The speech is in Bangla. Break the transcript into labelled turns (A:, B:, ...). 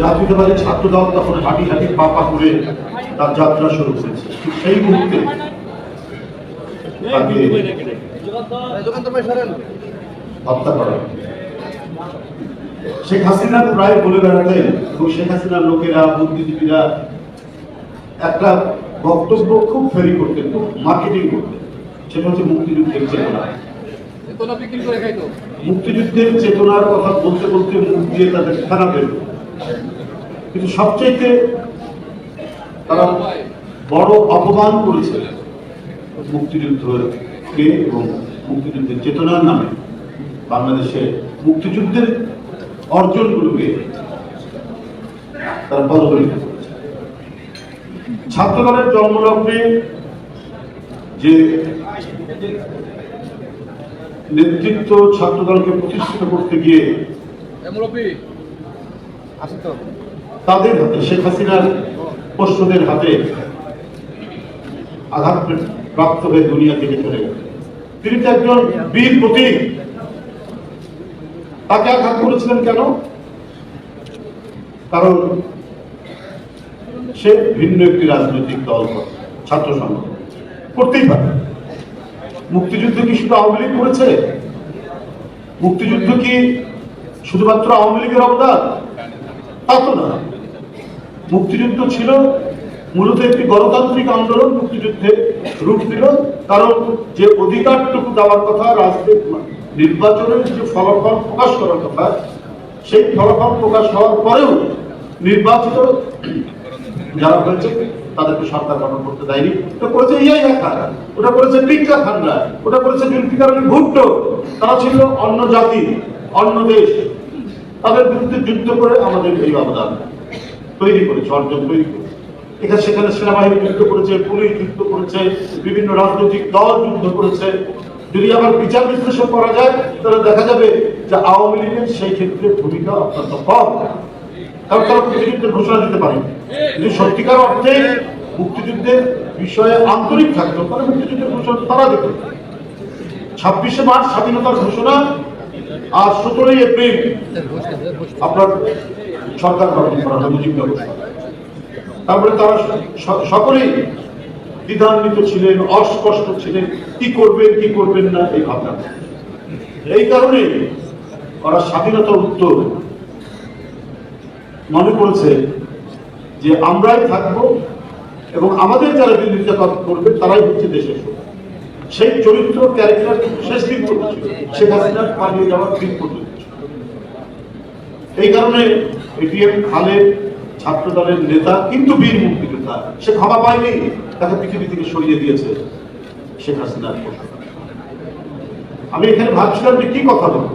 A: জাতীয়তাবাদী ছাত্র দল তখন হাঁটি হাঁটি পাপা করে তার যাত্রা শুরু করেছে। সেই মুহূর্তে হত্যা করা শেখ হাসিনা প্রায় বলে এবং শেখ হাসিনার লোকেরা, বুদ্ধিজীবীরা একটা বক্তব্য খুব ফেরি করতেন মার্কেটিং করতেন। সেটা হচ্ছে মুক্তিযুদ্ধের চেতনা। মুক্তিযুদ্ধের চেতনার কথা বলতে বলতে মুখ দিয়ে তাদের খারাপ। কিন্তু সবচাইতে তারা বড় অপমান করেছে মুক্তিযুদ্ধকে এবং মুক্তিযুদ্ধের চেতনার নামে বাংলাদেশে মুক্তিযুদ্ধের অর্জনগুলোকে তারা পদদলিত করেছে। ছাত্রদলের জন্মলগ্নে যে নেতৃত্ব ছাত্রদলকে প্রতিষ্ঠিত করতে গিয়ে তাদের হাতে, শেখ হাসিনার পোষ্যদের হাতে আঘাত প্রাপ্ত হয়ে দুনিয়া থেকে চলে গেলেন তিনি তো একজন বীর প্রতীক তাকে আঘাত করেছিলেন কেন? কারণ সে ভিন্ন একটি রাজনৈতিক দল, ছাত্র সংগঠন করতেই পারে। মুক্তিযুদ্ধ কি শুধু আওয়ামী লীগ করেছে? মুক্তিযুদ্ধ কি শুধুমাত্র আওয়ামী লীগের অবদান তা তো না। মুক্তিযুদ্ধ ছিল, মূলত একটি গণতান্ত্রিক আন্দোলন মুক্তিযুদ্ধে রূপ দিল। কারণ যে অধিকারটুকু দেওয়ার কথা, রাজনীতি, নির্বাচনের যে ফলাফল প্রকাশ করার কথা, সেই ফলাফল প্রকাশ হওয়ার পরেও নির্বাচিত যারা হয়েছে, তাদেরকে সরকার গঠন করতে দেয়নি। ওটা করেছে ইয়াই খান, ওটা করেছে টিকা খানরা ওটা করেছে জুলফিকার আলী ভুট্টো। তারা ছিল অন্য জাতি, অন্য দেশ। তাদের বিরুদ্ধে যুদ্ধ করে আমাদের এই অবদান। তৈরি করেছে, অর্জন তৈরি করেছে। এখানে সেখানে সেনাবাহিনী যুদ্ধ করেছে, পুলিশ যুদ্ধ করেছে, বিভিন্ন রাজনৈতিক দল যুদ্ধ করেছে। যদি আবার বিচার বিশ্লেষণ করা যায়, তাহলে দেখা যাবে যে আওয়ামী লীগের সেই ক্ষেত্রে ভূমিকা অত্যন্ত কম। কারণ তারা মুক্তিযুদ্ধের ঘোষণা দিতে পারে যদি সত্যিকার অর্থে মুক্তিযুদ্ধের বিষয়ে আন্তরিক থাকতো, তাহলে মুক্তিযুদ্ধের ঘোষণা তারা দিত। ছাব্বিশে মার্চ স্বাধীনতার ঘোষণা আর সতেরোই এপ্রিল আপনার সরকার গঠন করা হয় মুজিব তারপরে তারা সকলেই দ্বিধান্বিত ছিলেন, অস্পষ্ট ছিলেন, কি করবেন কি করবেন না, এই ভাবনা এই কারণে ওরা স্বাধীনতা উত্তর মনে করেছে যে আমরাই থাকব এবং আমাদের যারা বিরোধিতা করবে তারাই হচ্ছে দেশের সেই চরিত্র ক্যারেক্টার শেষ দিন পর্যন্ত। শেখ পালিয়ে যাওয়ার দিন পর্যন্ত। এই কারণে এটিএম খালেদ ছাত্র দলের নেতা, কিন্তু বীর মুক্তিযোদ্ধা, সে ক্ষমা পায়নি, তাকে পৃথিবী থেকে সরিয়ে দিয়েছে শেখ হাসিনার আমি এখানে ভাবছিলাম যে কি কথা বলব?